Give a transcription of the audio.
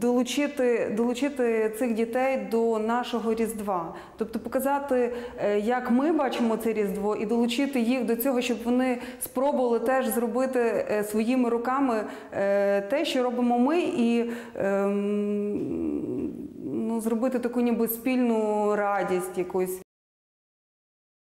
Долучити, долучити цих дітей до нашого Різдва, тобто показати, е, як ми бачимо це Різдво, і долучити їх до цього, щоб вони спробували теж зробити е, своїми руками е, те, що робимо ми, і ем, ну, зробити таку ніби спільну радість якусь.